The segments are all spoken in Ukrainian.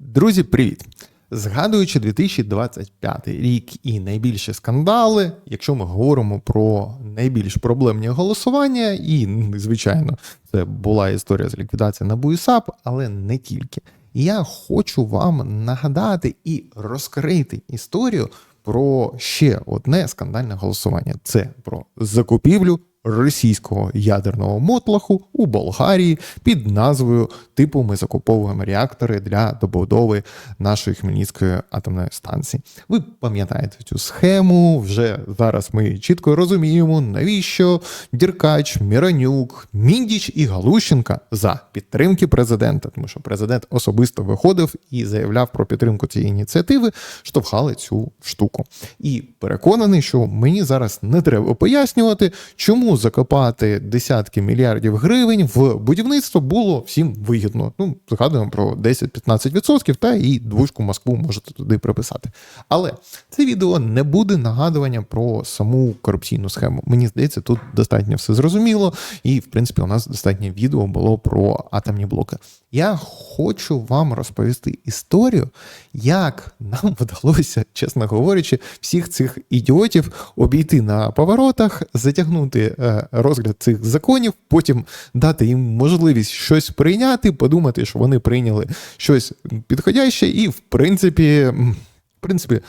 Друзі, привіт! Згадуючи 2025 рік і найбільші скандали, якщо ми говоримо про найбільш проблемні голосування, і, звичайно, це була історія з ліквідацією НАБУ і але не тільки. Я хочу вам нагадати і розкрити історію про ще одне скандальне голосування: це про закупівлю російського ядерного мотлаху у Болгарії під назвою Типу ми закуповуємо реактори для добудови нашої Хмельницької атомної станції. Ви пам'ятаєте цю схему? Вже зараз ми чітко розуміємо, навіщо Діркач, Міранюк, Міндіч і Галущенка за підтримки президента, тому що президент особисто виходив і заявляв про підтримку цієї ініціативи, штовхали цю штуку. І переконаний, що мені зараз не треба пояснювати, чому закопати десятки мільярдів гривень в будівництво було всім вигідно. Ну, згадуємо про 10-15% та і двушку Москву можете туди приписати. Але це відео не буде нагадуванням про саму корупційну схему. Мені здається, тут достатньо все зрозуміло, і в принципі у нас достатньо відео було про атомні блоки. Я хочу вам розповісти історію, як нам вдалося, чесно говорячи, всіх цих ідіотів обійти на поворотах, затягнути розгляд цих законів, потім дати їм можливість щось прийняти, подумати, що вони прийняли щось підходяще, і в принципі, в принципі,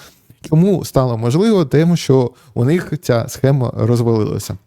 чому стало можливо, тим, що у них ця схема розвалилася.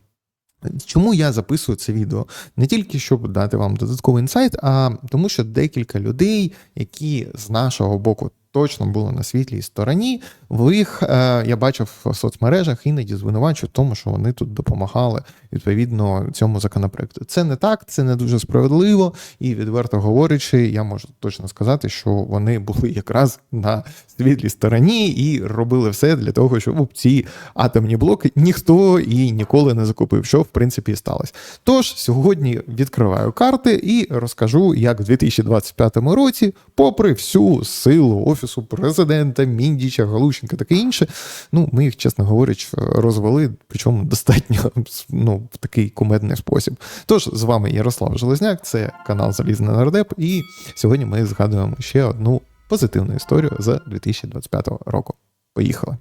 Чому я записую це відео? Не тільки щоб дати вам додатковий інсайт, а тому, що декілька людей, які з нашого боку точно були на світлій стороні, в їх е, я бачив в соцмережах іноді звинувачують тому, що вони тут допомагали відповідно цьому законопроекту. Це не так, це не дуже справедливо, і відверто говорячи, я можу точно сказати, що вони були якраз на світлій стороні і робили все для того, щоб ці атомні блоки ніхто і ніколи не закупив, що в принципі і сталося. Тож сьогодні відкриваю карти і розкажу, як в 2025 році, попри всю силу офісу президента, Міндіча, Галущенка, таке інше, ну ми їх, чесно говорячи, розвели, причому достатньо ну, в такий кумедний спосіб. Тож з вами Ярослав Железняк, це канал Залізний Нардеп, і сьогодні ми згадуємо ще одну позитивну історію з 2025 року. Поїхали.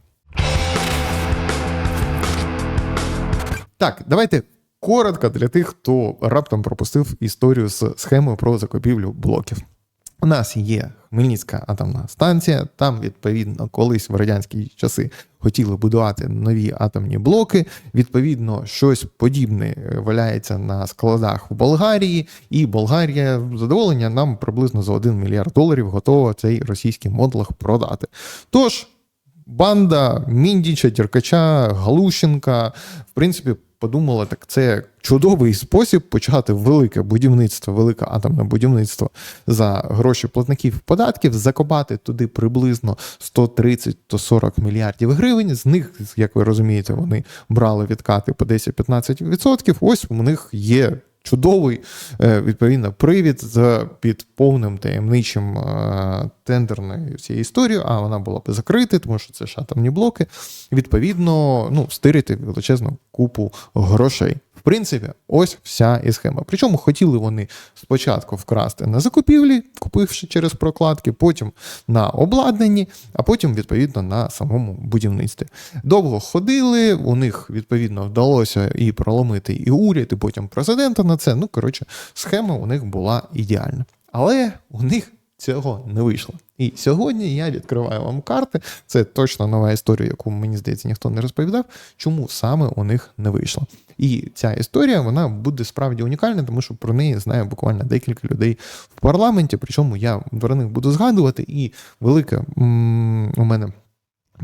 Так, давайте коротко для тих, хто раптом пропустив історію з схемою про закупівлю блоків. У нас є Хмельницька атомна станція. Там, відповідно, колись в радянські часи хотіли будувати нові атомні блоки. Відповідно, щось подібне валяється на складах в Болгарії, і Болгарія задоволення нам приблизно за 1 мільярд доларів готова цей російський модлах продати. Тож. Банда Міндіча, Діркача, Галущенка, в принципі, подумала, так це чудовий спосіб почати велике будівництво, велике атомне будівництво за гроші платників податків, закопати туди приблизно 130-140 мільярдів гривень. З них, як ви розумієте, вони брали відкати по 10-15%. Ось у них є. Чудовий відповідно привід з під повним таємничим тендерною цією історією, а вона була б закрита, тому що це ж атомні блоки. Відповідно, ну, стирити величезну купу грошей. В принципі, ось вся і схема. Причому хотіли вони спочатку вкрасти на закупівлі, купивши через прокладки, потім на обладнанні, а потім, відповідно, на самому будівництві. Довго ходили, у них, відповідно, вдалося і проломити і уряд, і потім президента на це. Ну, коротше, схема у них була ідеальна. Але у них цього не вийшло. І сьогодні я відкриваю вам карти. Це точно нова історія, яку мені здається ніхто не розповідав, чому саме у них не вийшло. І ця історія вона буде справді унікальна, тому що про неї знає буквально декілька людей в парламенті. Причому я про них буду згадувати, і велике у мене.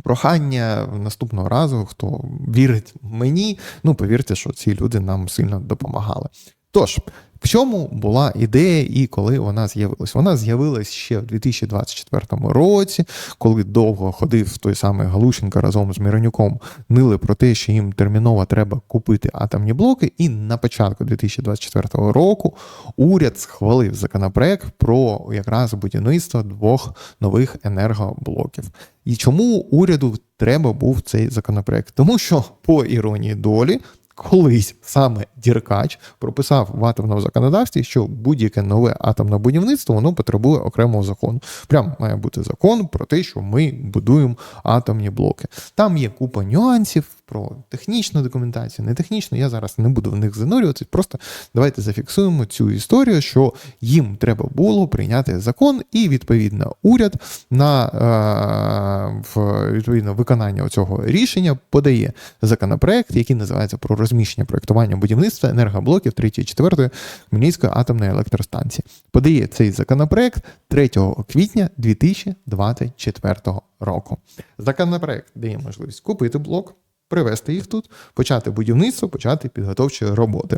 Прохання наступного разу, хто вірить мені, ну повірте, що ці люди нам сильно допомагали. Тож, в чому була ідея і коли вона з'явилась? Вона з'явилась ще в 2024 році, коли довго ходив той самий Галущенко разом з Міронюком, нили про те, що їм терміново треба купити атомні блоки. І на початку 2024 року уряд схвалив законопроект про якраз будівництво двох нових енергоблоків. І чому уряду треба був цей законопроект? Тому що, по іронії долі, колись саме Діркач прописав в атомному законодавстві, що будь-яке нове атомне будівництво воно потребує окремого закону. Прям має бути закон про те, що ми будуємо атомні блоки. Там є купа нюансів про технічну документацію, не технічну. Я зараз не буду в них занурюватися. Просто давайте зафіксуємо цю історію, що їм треба було прийняти закон, і відповідно уряд на е, в відповідно виконання цього рішення подає законопроект, який називається про розміщення проєктування будівництва енергоблоків 3 і 4 Хмельницької атомної електростанції. Подає цей законопроект 3 квітня 2024 року. Законопроект дає можливість купити блок, привезти їх тут, почати будівництво, почати підготовчі роботи.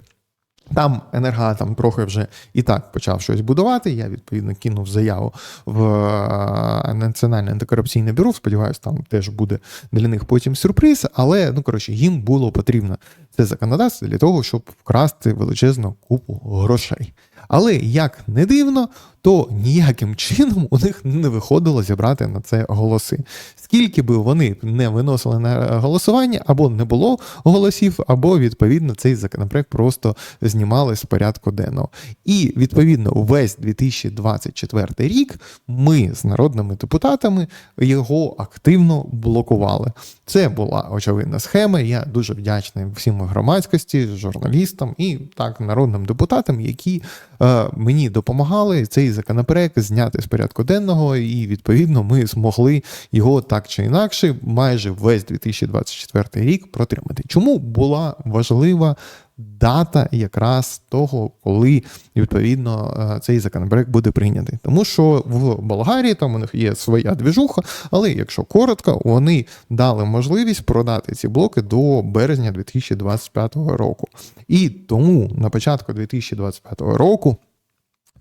Там енергоатом трохи вже і так почав щось будувати. Я відповідно кинув заяву в е, Національне антикорупційне бюро. Сподіваюсь, там теж буде для них потім сюрприз. Але ну коротше, їм було потрібно це законодавство для того, щоб вкрасти величезну купу грошей. Але як не дивно, то ніяким чином у них не виходило зібрати на це голоси. Скільки би вони не виносили на голосування, або не було голосів, або відповідно цей законопроект просто знімали з порядку денного. І відповідно весь 2024 рік ми з народними депутатами його активно блокували. Це була очевидна схема. Я дуже вдячний всім громадськості, журналістам і так народним депутатам, які мені допомагали цей законопроект зняти з порядку денного, і відповідно ми змогли його так чи інакше майже весь 2024 рік протримати. Чому була важлива дата якраз того, коли відповідно е, цей законопроект буде прийнятий? Тому що в Болгарії там у них є своя двіжуха, але якщо коротко, вони дали можливість продати ці блоки до березня 2025 року. І тому на початку 2025 року.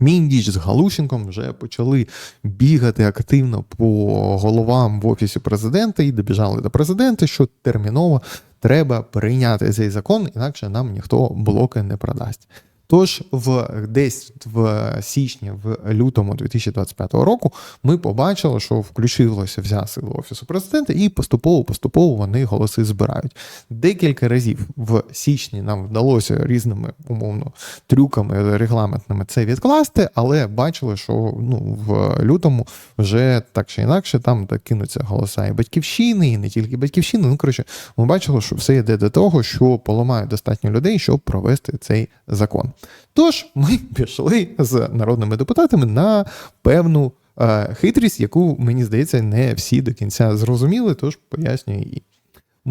Міндіч з Галущенком вже почали бігати активно по головам в офісі президента і добіжали до президента, що терміново треба прийняти цей закон, інакше нам ніхто блоки не продасть. Тож, в десь в січні, в лютому 2025 року, ми побачили, що включилося вся сила офісу президента, і поступово-поступово вони голоси збирають. Декілька разів в січні нам вдалося різними умовно трюками регламентними це відкласти, але бачили, що ну в лютому вже так чи інакше там докинуться голоса і батьківщини, і не тільки батьківщини. Ну коротше, ми бачили, що все йде до того, що поламають достатньо людей, щоб провести цей закон. Тож ми пішли з народними депутатами на певну е, хитрість, яку, мені здається, не всі до кінця зрозуміли, тож пояснюю її.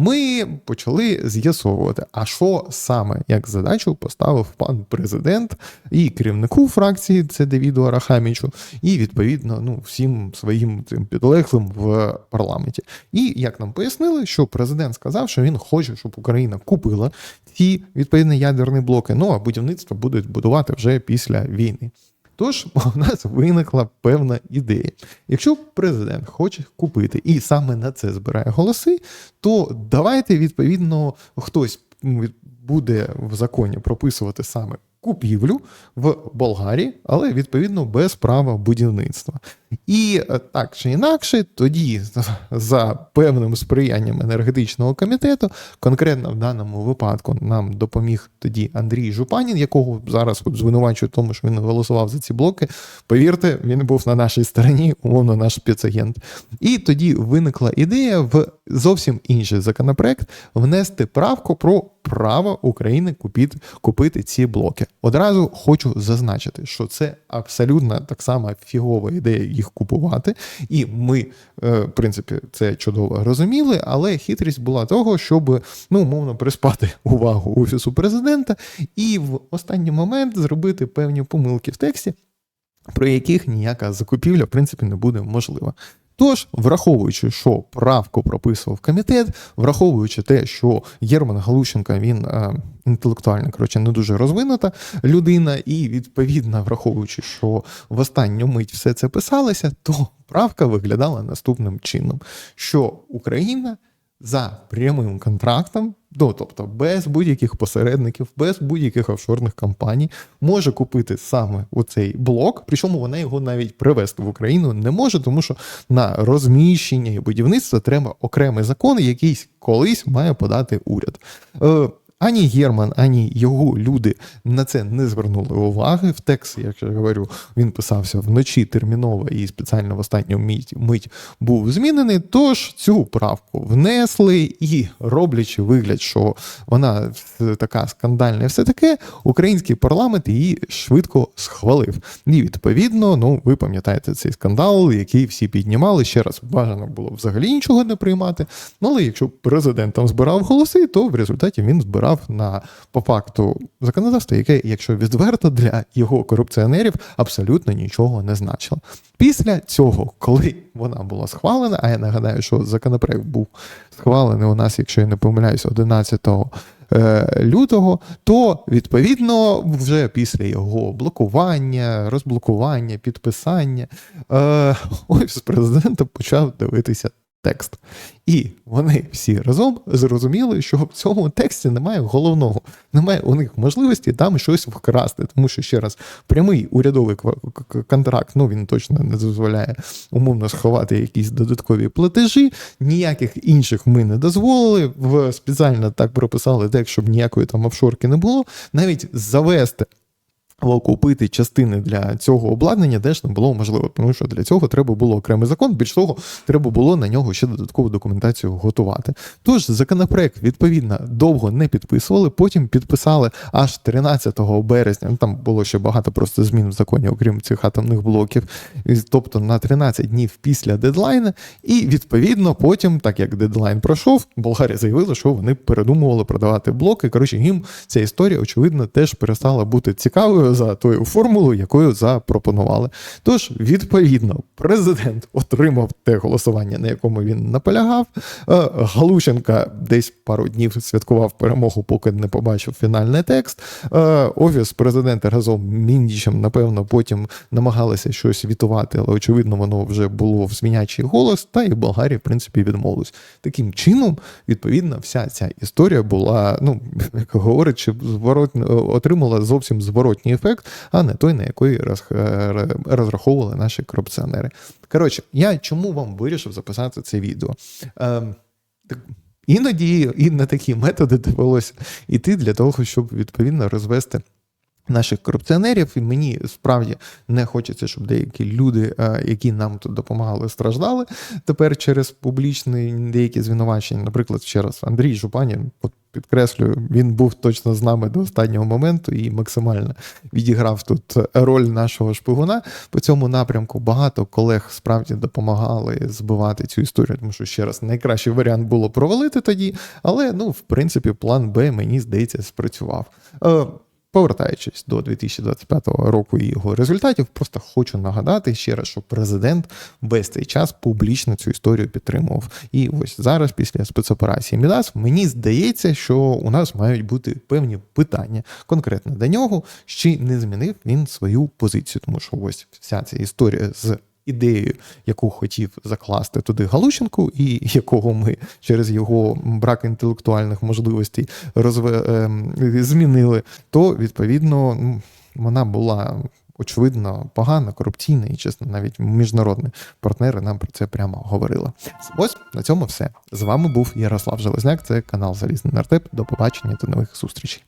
Ми почали з'ясовувати, а що саме як задачу поставив пан президент і керівнику фракції, це Девіду Арахамічу, і відповідно ну, всім своїм цим підлеглим в парламенті. І як нам пояснили, що президент сказав, що він хоче, щоб Україна купила ці відповідні ядерні блоки. Ну а будівництво будуть будувати вже після війни. Тож у нас виникла певна ідея. Якщо президент хоче купити і саме на це збирає голоси, то давайте відповідно хтось буде в законі прописувати саме купівлю в Болгарії, але відповідно без права будівництва. І е, так чи інакше, тоді за певним сприянням енергетичного комітету, конкретно в даному випадку нам допоміг тоді Андрій Жупанін, якого зараз звинувачують тому, що він голосував за ці блоки. Повірте, він був на нашій стороні, умовно, наш спецагент. І тоді виникла ідея в зовсім інший законопроект внести правку про право України купити, купити ці блоки. Одразу хочу зазначити, що це абсолютно так само фігова ідея їх купувати, і ми, е, в принципі, це чудово розуміли, але хитрість була того, щоб ну, умовно приспати увагу офісу президента і в останній момент зробити певні помилки в тексті. Про яких ніяка закупівля, в принципі, не буде можлива. Тож, враховуючи, що правку прописував комітет, враховуючи те, що Єрман Галущенко він е, інтелектуально коротше, не дуже розвинута людина, і відповідно враховуючи, що в останню мить все це писалося, то правка виглядала наступним чином: що Україна за прямим контрактом, ну, тобто без будь-яких посередників, без будь-яких офшорних компаній, може купити саме оцей блок, причому вона його навіть привезти в Україну не може, тому що на розміщення і будівництво треба окремий закон, який колись має подати уряд. Ані Герман, ані його люди на це не звернули уваги. В текст, як я говорю, він писався вночі терміново і спеціально в останню мить, мить був змінений. Тож цю правку внесли і роблячи вигляд, що вона така скандальна, і все таке, український парламент її швидко схвалив. І відповідно, ну ви пам'ятаєте цей скандал, який всі піднімали. Ще раз бажано було взагалі нічого не приймати. Ну але якщо президент там збирав голоси, то в результаті він збирав на по факту законодавство, яке, якщо відверто для його корупціонерів, абсолютно нічого не значило. Після цього, коли вона була схвалена, а я нагадаю, що законопроект був схвалений у нас, якщо я не помиляюсь, 11 е, лютого, то відповідно вже після його блокування, розблокування, підписання, е, офіс президента почав дивитися текст. І вони всі разом зрозуміли, що в цьому тексті немає головного, немає у них можливості там щось вкрасти. Тому що ще раз прямий урядовий контракт, ну він точно не дозволяє умовно сховати якісь додаткові платежі. Ніяких інших ми не дозволили. В спеціально так прописали текст, щоб ніякої там офшорки не було. Навіть завести або купити частини для цього обладнання теж не було можливо, тому що для цього треба було окремий закон. Більш того, треба було на нього ще додаткову документацію готувати. Тож законопроект відповідно довго не підписували. Потім підписали аж 13 березня. Ну, там було ще багато просто змін в законі, окрім цих атомних блоків. Тобто на 13 днів після дедлайна. І відповідно потім, так як дедлайн пройшов, Болгарія заявила, що вони передумували продавати блоки. Коротше, їм ця історія, очевидно, теж перестала бути цікавою за тою формулою, якою запропонували. Тож, відповідно, президент отримав те голосування, на якому він наполягав. Е, Галущенка десь пару днів святкував перемогу, поки не побачив фінальний текст. Е, Офіс президента разом Міндічем, напевно, потім намагалися щось вітувати, але очевидно, воно вже було в змінячий голос, та і Болгарія, в принципі, відмовилась. Таким чином, відповідно, вся ця історія була, ну, як говорять, зворот, отримала зовсім зворотній а не той, на який е, розраховували наші корупціонери. Коротше, я чому вам вирішив записати це відео? Ем, Іноді і на такі методи довелося йти для того, щоб відповідно розвести. Наших корупціонерів, і мені справді не хочеться, щоб деякі люди, е, які нам тут допомагали, страждали тепер через публічні деякі звинувачення. Наприклад, ще раз Андрій Жупанін, підкреслюю, він був точно з нами до останнього моменту і максимально відіграв тут роль нашого шпигуна. По цьому напрямку багато колег справді допомагали збивати цю історію, тому що ще раз найкращий варіант було провалити тоді, але ну, в принципі, план Б, мені здається, спрацював. Повертаючись до 2025 року і його результатів, просто хочу нагадати ще раз, що президент весь цей час публічно цю історію підтримував. І ось зараз, після спецоперації Мідас, мені здається, що у нас мають бути певні питання конкретно до нього, чи не змінив він свою позицію, тому що ось вся ця історія з ідеєю, яку хотів закласти туди Галущенку, і якого ми через його брак інтелектуальних можливостей розве... ем, змінили, то відповідно вона була. Очевидно, погана, корупційна і чесно, навіть міжнародні партнери нам про це прямо говорили. Ось на цьому все. З вами був Ярослав Железняк. Це канал Залізний Нартеп. До побачення та нових зустрічей.